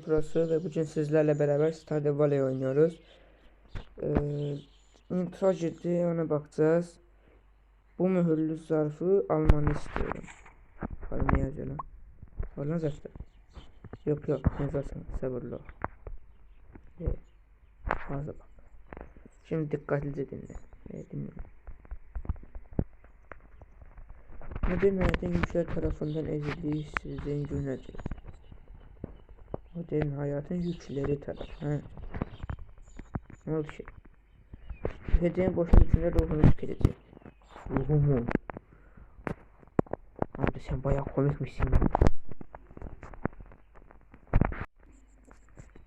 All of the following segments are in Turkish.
Prosu ve bugün sizlerle beraber Stardew Valley oynuyoruz. Ee, girdi ona bakacağız. Bu mühürlü zarfı almanı istiyorum. Bakalım ne yazıyor lan. Var lan zarfta. Yok yok yazarsın sabırlı ol. Evet. Fazla bak. Şimdi dikkatlice dinle. Evet dinle. Modern güçler tarafından ezildiği sizden günlerdir. Modern hayatın yükleri taraf. He. Ne oldu şey? Tüketeceğin boşun içinde ruhunu tüketecek. Ruhumu. Abi sen bayağı komikmişsin ya.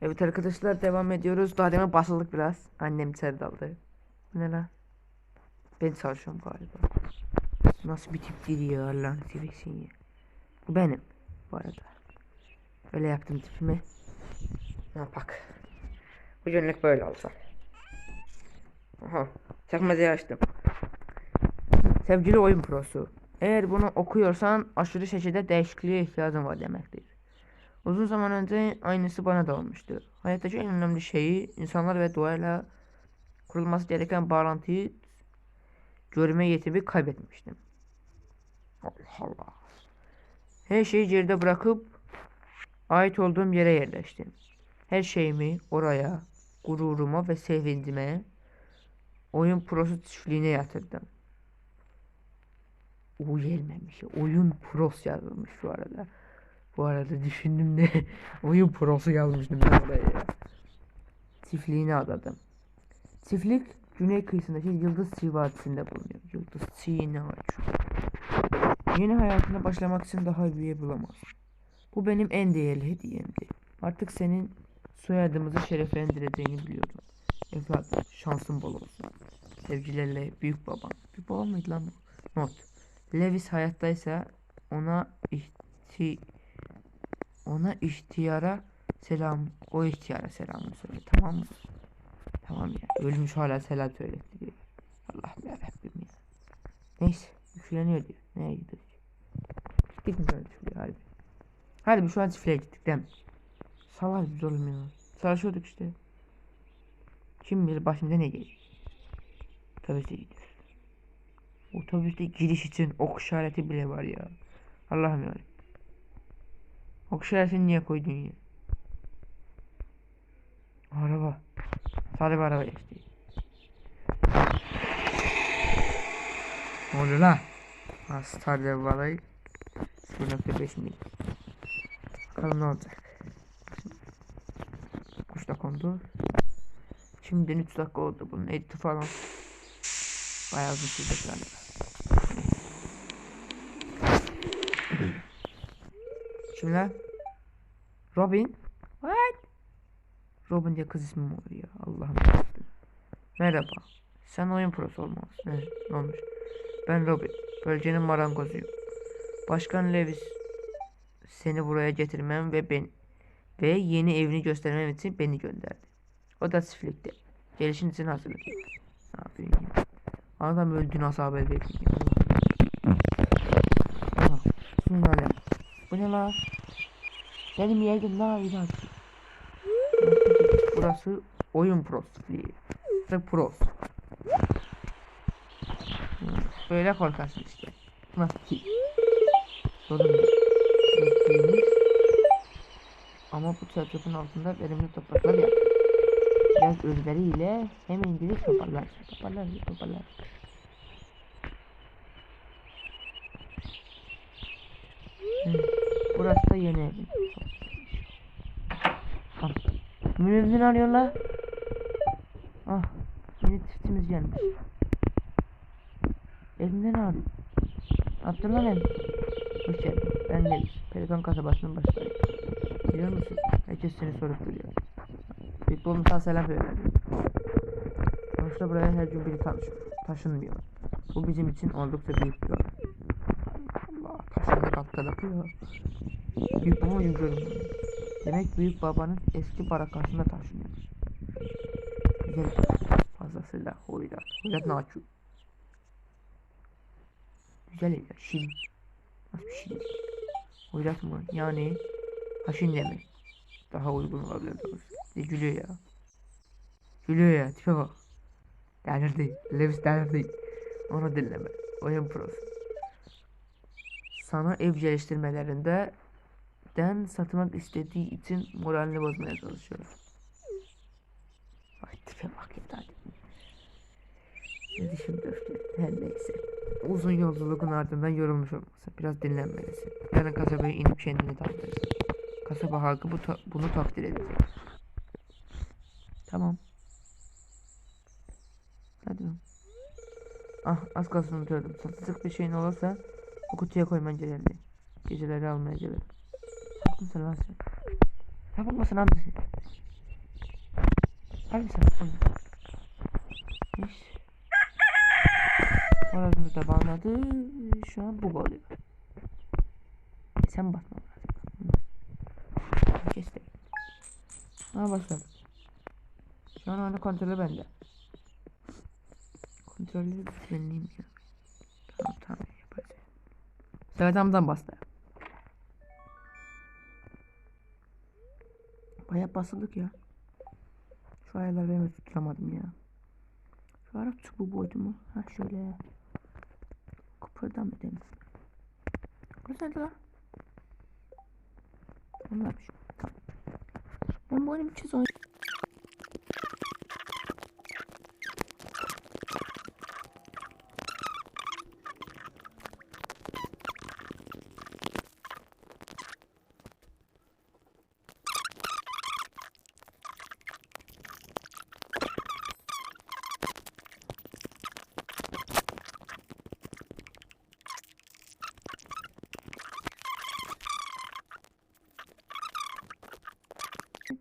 Evet arkadaşlar devam ediyoruz. Daha demin basıldık biraz. Annem içeri daldı. Ne lan? Ben çalışıyorum galiba. Nasıl bir tip değil ya Allah'ını seversin ya. Benim bu arada. Öyle yaptım tipimi. Ne yapak. Bu günlük böyle olsa. Aha. Çakmazayı açtım. Sevgili oyun prosu. Eğer bunu okuyorsan aşırı şekilde değişikliğe ihtiyacın var demektir. Uzun zaman önce aynısı bana da olmuştu. Hayattaki en önemli şeyi insanlar ve doğayla kurulması gereken bağlantıyı görme yetimi kaybetmiştim. Allah Allah. Her şeyi geride bırakıp ait olduğum yere yerleştim. Her şeyimi oraya, gururuma ve sevincime, oyun prosu çiftliğine yatırdım. O gelmemiş. Oyun pros yazılmış şu arada. Bu arada düşündüm de oyun prosu yazmıştım ben oraya ya. Çiftliğine adadım. Çiftlik güney kıyısındaki Yıldız Çiğ Vadisi'nde bulunuyor. Yıldız Çiğ ne ağaç. Yeni hayatına başlamak için daha yer bulamaz. Bu benim en değerli hediyemdi. Artık senin soyadımızı şereflendireceğini biliyorum. Evladım şansın bol olsun. Sevgilerle büyük babam. Büyük babam mıydı lan bu? Not. Lewis hayattaysa ona ihti ona ihtiyara selam o ihtiyara selamını söyle tamam mı? Tamam ya ölmüş hala selam söyletti. Allah'ım yarabbim ya. Neyse yükleniyor diyor. Nereye gidiyoruz? Gittik mi böyle çiftliğe harbi? Harbi şu an çiftliğe gittik değil mi? Salar biz oğlum ya. Çalışıyorduk işte. Kim bilir başımıza ne gelir? Otobüste gidiyoruz. Otobüste giriş için ok işareti bile var ya. Allah'ım ya. Ok işaretini niye koydun ya? Araba. Sadece bir araba geçti. Ne oluyor lan? Ha, Stardew Valley 0.5 mil. Bakalım ne olacak. Kuş da kondu. Şimdiden 3 dakika oldu bunun editi falan. Bayağı uzun sürecek galiba. Kim lan? Robin? What? Robin diye kız ismi mi olur ya? Allah'ım. Merhaba. Sen oyun prosu olmalısın. Evet, ne olmuş? Ben Robin. Bölgenin marangozuyum. Başkan Lewis seni buraya getirmem ve ben ve yeni evini göstermem için beni gönderdi. O da çiftlikte. Gelişin için hazırlık. Yapıyorsun ya? Adam öldü nasıl haber verdin ya? Şunlarla. Bu ne la? Benim yerim la ilaç. Burası oyun pros çiftliği. Burası pros. Böyle korkarsın işte. Nasıl ki? Sorun yok. Ama bu çatının altında verimli topraklar yok. Biraz özveriyle hem İngiliz toparlar. Toparlar, toparlar. Hmm. Burası da yeni evim. Ah. Münezzin arıyorlar. Ah. Yeni çiftimiz gelmiş. Evimde ne arıyor? Abdullah ev. Hoş geldin. Ben Levis. Pelikan kasabasının başındayım. Biliyor musun? Herkes seni sorup duruyor. Sana selam söyledi. Sonuçta buraya her gün biri tanış taşınmıyor. Bu bizim için oldukça büyük bir olay. Allah taşındı kaptan akıyor. Büyük babam yüzüyorum. Demek büyük babanın eski barakasında taşınıyor. Güzel. Fazlasıyla hoyrat. Hoyrat açıyor? Güzel ya. Şirin. Nasıl bir değil. Hoyrat mı? Yani haşin demek. daha uygun olabilir doğrusu. Ne gülüyor ya. Gülüyor ya tipe bak. Delirdi. Lewis delirdi. Onu dinleme. Oyun prosu. Sana ev geliştirmelerinde den satmak istediği için moralini bozmaya çalışıyor. Ay tipe bak ya. Ne dişim döktü. Her neyse. Uzun yolculuğun ardından yorulmuş olması. Biraz dinlenmelisin. Yarın kasabaya inip kendini dağıtırsın. Kasaba halkı bu ta- bunu takdir edecek. Tamam. Hadi bakalım. Ah az kalsın unutuyordum. Satacak bir şeyin olursa o kutuya koyman gerekli. Geceleri almaya gelirim. Haklısın lan sen. Yapılmasın abisi. Hadi sen. Hadi. Orasını da bağladı. Şu an bu oluyor. Sen basma. Kes de. Ha başladı. Şu an onun kontrolü bende. Kontrolü düzenleyeyim ya. Tamam tamam yapacağım. Evet hamdan bastı. Baya basıldık ya. Şu ayarları ben tutturamadım ya. Şu ara çubuğu boydu mu? Ha şöyle. Kıpırdam edelim. Güzel lan. Onlarmış. Tamam. Ben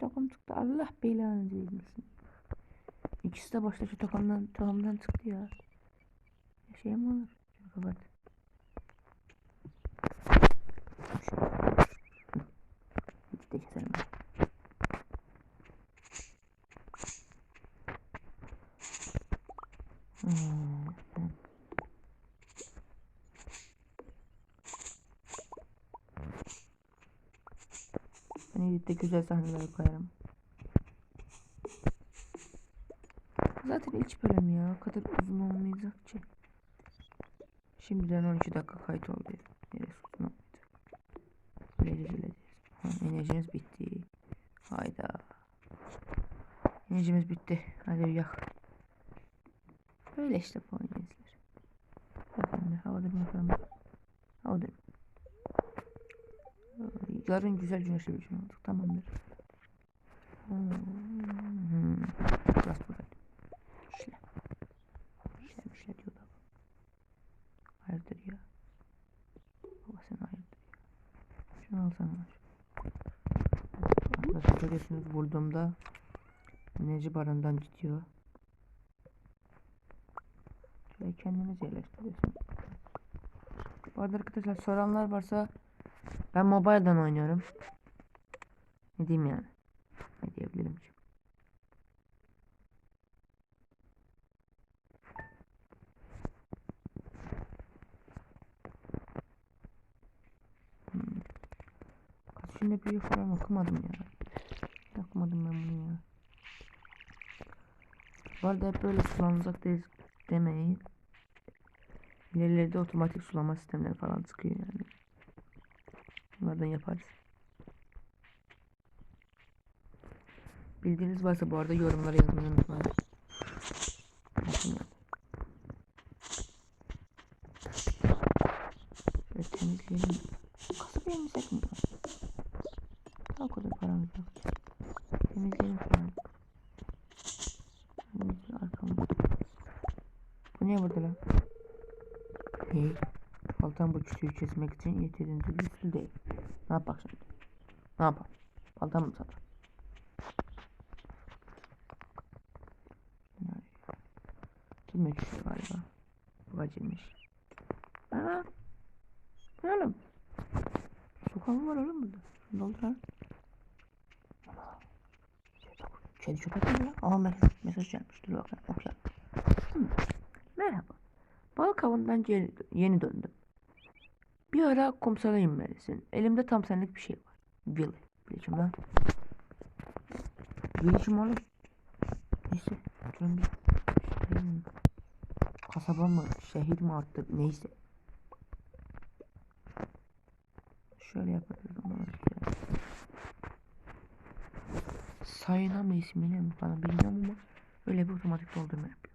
takım çıktı. Allah belanı vermesin. İkisi de başta şu takımdan, takımdan çıktı ya. Şey mi olur? Şunu kapat. Hiç de keserim. ben. Hmm, hmm. Ben editte güzel sahneler koyarım. Zaten ilk bölüm ya. Kadar uzun olmayacak ki. Şimdiden 12 dakika kayıt oldu. Neresi uzun. Ha, enerjimiz bitti. Hayda. Enerjimiz bitti. Hadi yak. Böyle işte bu oyunu izler. Bakın havada bir falan. Havada Yarın güzel güneşli bir gün olacak. Tamamdır. Hmm. Biraz burada. İşle. İşle işle diyor da. Hayırdır ya. Baba sen hayırdır ya. Şunu alsana. Arkadaşlar görüyorsunuz vurduğumda enerji barından gidiyor. Şöyle kendimiz yerleştiriyorsun. Bu arada arkadaşlar soranlar varsa ben mobile'dan oynuyorum. Ne diyeyim yani? Ne diyebilirim ki? Hmm. Kaç günde büyü falan okumadım ya. Okumadım ben bunu ya. Bu arada hep böyle sulanacak değil demeyin. İleride otomatik sulama sistemleri falan çıkıyor yani. Bunlardan yaparız. Bildiğiniz varsa bu arada yorumlara yazmayı unutmayın. Şöyle temizleyelim. Kasabaya mı sakın? Daha kadar paramız yok. Temizleyelim. Bu ne burada lan? Hey. Baltam bu çiçeği kesmek için yeterince güçlü değil. Ne yapak şimdi? Ne yapalım? Baltam mı satar? Kim öküzü galiba? Bu acıymış. Aa! Ne oğlum? Sokağı var oğlum burada. Şunu doldur ha. Kedi köpek mi ya? Aa mesaj, mesaj gelmiş. Dur bakalım okuyalım. Merhaba. Balık avından yeni döndüm. Bir ara kumsala inmelisin. Elimde tam senlik bir şey var. Billy. Bileceğim lan. Gelişim olur. Neyse. Durun bir. Kasaba mı? Şehir mi arttı? Neyse. Şöyle yapacağız ama ya. Sayına mı ismini mi falan bilmiyorum ama öyle bir otomatik doldurma yapıyor.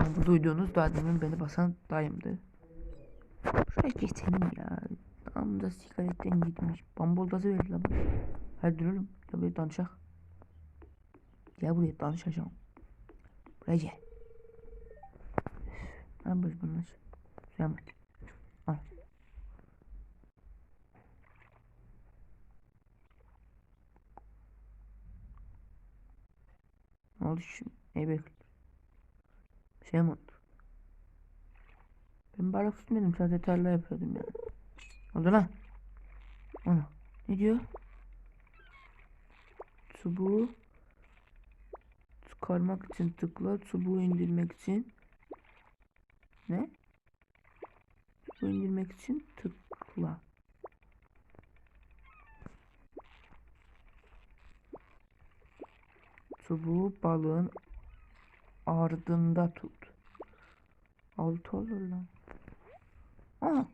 Yani bu duyduğunuz daha beni basan dayımdı. Şuraya geçelim ya. Tam da sigaretten gitmiş. Bamboldazı verdi la bana. Hadi duralım. Ya buraya danışak. Gel buraya danışacağım. Buraya gel. Ne yapıyoruz bunlar? Bak. Al. Ne oldu şimdi? Ne bekliyorsun? Şey mi? Ben balık tutmadım sadece tarla yapıyordum yani. Oldu lan. Ana. Ne diyor? Çubuğu çıkarmak için tıkla. Çubuğu indirmek için ne? Çubuğu indirmek için tıkla. Çubuğu balığın ardında tut. Altı olur lan. Aa.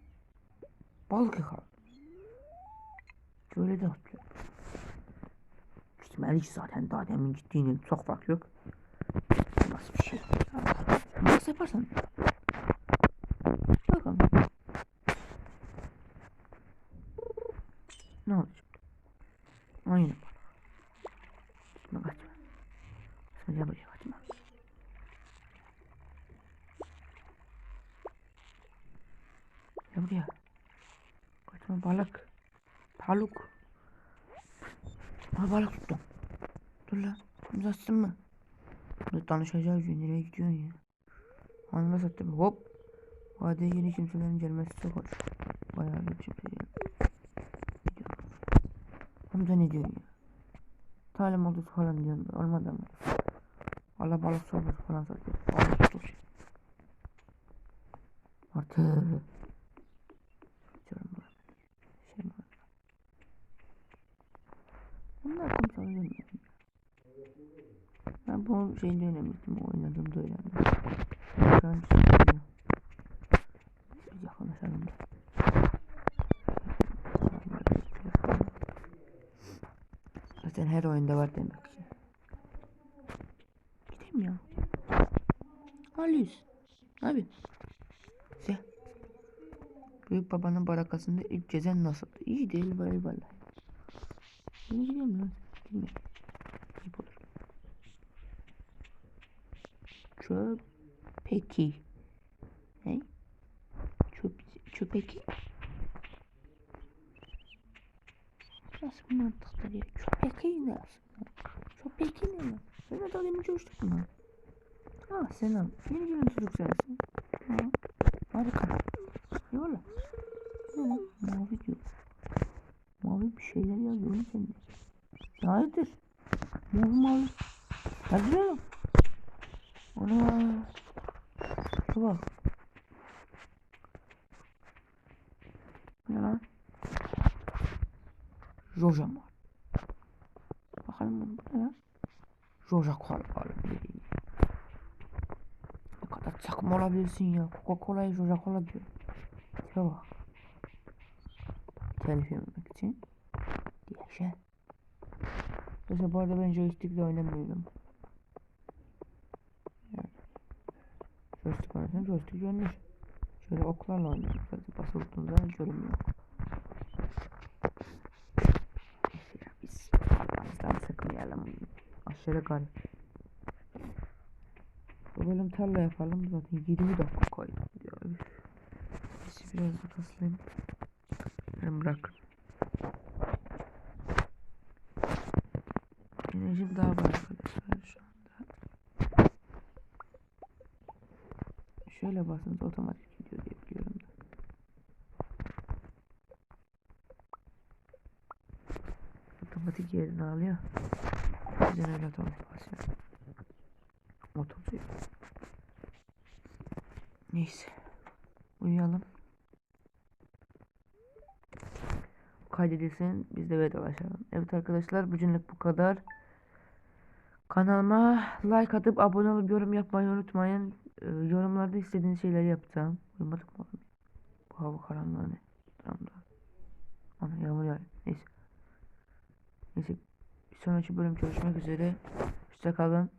Balık yakaladım. Böyle de atıyor. Gitmeli zaten daha demin gittiğinin çok fark yok. Nasıl bir şey? Nasıl yaparsan. Bakalım. Ne olacak? Aynı balık. Gitme kaçma. Sen yapacak kaçma. Ya buraya. Kaçma balık. Balık. Ha balık tuttum. Dur lan. Uzatsın mı? Dur tanışacağız. Nereye gidiyorsun ya? Anla sattım. Hop. Vadeye yeni kimselerin gelmesi çok hoş. Bayağı bir kimse geldi. Hamza ne diyorsun ya? Talim odası falan diyorsun. Olmadı ama. Allah balık sorbası falan satıyor. Balık tutur. Artık. Geçiyorum buraya. Şey mi var? Bunlar kimse oynamıyor. Şeyde oynamıştım. Oynadığımda öğrendim. Şu an sıkılıyor. Bir yakınlaşalım da. Zaten her oyunda var demek ki. Gideyim ya. Alius. Abi. Güzel. Büyük babanın barakasında ilk gezen nasıldı? İyi değil vallahi. Ben gidiyorum lan. Bilmiyorum. Ayıp olur. Çöp. Peki. Ne? Çöp, çöpeki. Nasıl bir mantıktır ya? Çöpeki ne aslında? Çöpeki ne lan? Ben de demin coştum lan. Ha selam. Yeni gelen çocuk sensin. Ha. Harika. Yola. Ne lan? Mavi diyor. Mavi bir şeyler yazıyor oğlum sende. Ya Hayırdır? Mavi mavi. Hadi lan. Ana. Şu bak. Ne lan? Joja mı? Bakalım bu ne lan? Joja Cola alalım dediğin. Çakma olabilirsin ya. Coca Cola'yı Joja Cola diyor. Tipe bak. Telif yememek için. Diye şey. Mesela bu arada ben joystickle oynamıyorum. Yani. Joystick oynarsan joystick görünür. Şöyle oklarla oynuyorum. Sadece basılı tutunca görünmüyor. Biz Allah'ımızdan sıkmayalım. Aşırı garip. Bu bölüm tarla yapalım zaten 20 dakika koydum. Neyse biraz da kaslayayım. Ben bırak. Enerjim daha var arkadaşlar şu anda. şöyle basınca otomatik gidiyor diye biliyorum da. Otomatik yerini alıyor. Bizden öyle otomatik basıyor. Oturtuyor. Neyse. Uyuyalım. Kaydedilsin. Biz de vedalaşalım. Evet arkadaşlar bugünlük bu kadar. Kanalıma like atıp abone olup yorum yapmayı unutmayın. Ee, yorumlarda istediğiniz şeyleri yapacağım. Uyumadık mı? Bu hava karanlığı ne? Tamam. Ana yağmur yağıyor. Neyse. Neyse. Bir sonraki bölüm görüşmek üzere. Hoşçakalın.